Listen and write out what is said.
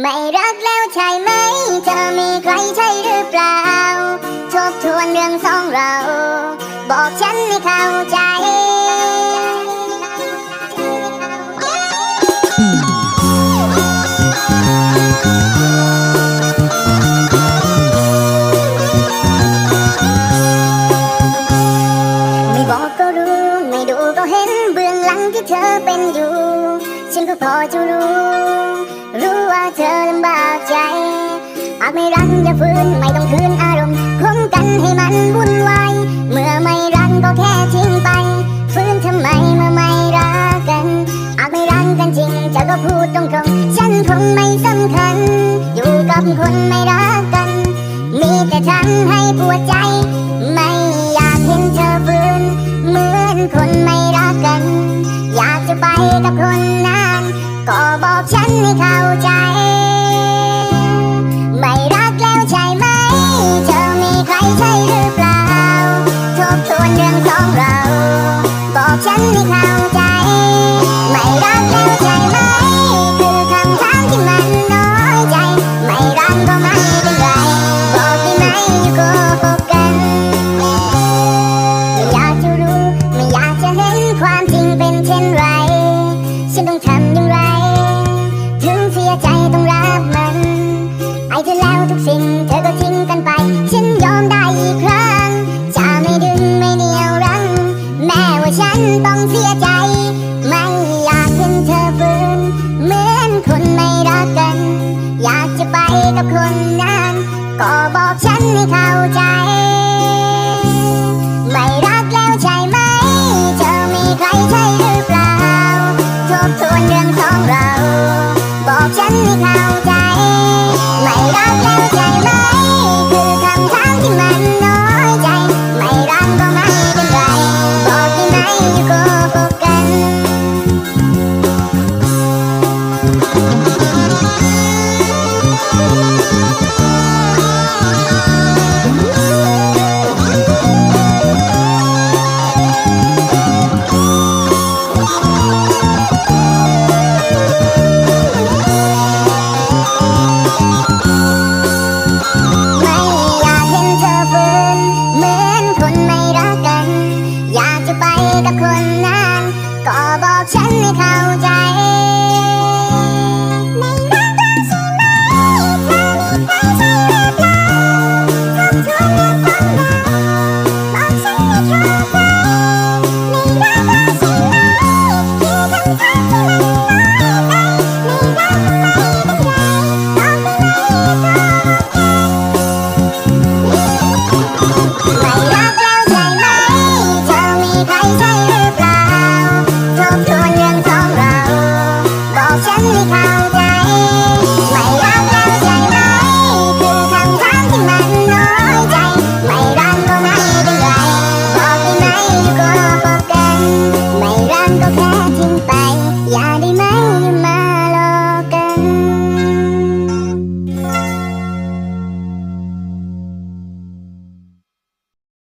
ไม่รักแล้วใช่ไหม เธอมีใครใช่หรือเปล่า ทบทวนเรื่องสองเรา บอกฉันให้เข้าใจไม่บอกก็รู้ไม่ดูก็เห็นเบื้องหลังที่เธอเป็นอยู่ ฉันก็พอจะรู้ รักอย่าฝืนไม่ต้องคืนอารมณ์คงกันให้มันวุ่นวายเมื่อไม่รักก็แค่ทิ้งไปฝืนทำไมเมื่อไม่รักกันหากไม่รักกันจริงเธอก็พูดตรงๆฉันคงไม่สำคัญ อยู่กับคนไม่รักกัน มีแต่ทำให้ปวดใจ ไม่อยากเห็นเธอฟื้นเหมือนคนไม่รักกัน อยากจะไปกับคนนั้น ก็บอกฉันให้เข้าใจ ทุกสิ่งเธอก็ทิ้งกันไป ฉันยอมได้อีกครั้ง จะไม่ดึงไม่เหนียวรั้ง แม้ว่าฉันต้องเสียใจ ไม่อยากเห็นเธอฟื้นเหมือนคนไม่รักกัน อยากจะไปกับคนนั้น ก็บอกฉันให้เข้าใจ ไม่รักแล้วใช่ไหม เธอมีใครใช่หรือเปล่า ทบทวนเรื่องของเรา บอกฉันให้เข้าใจ la la la la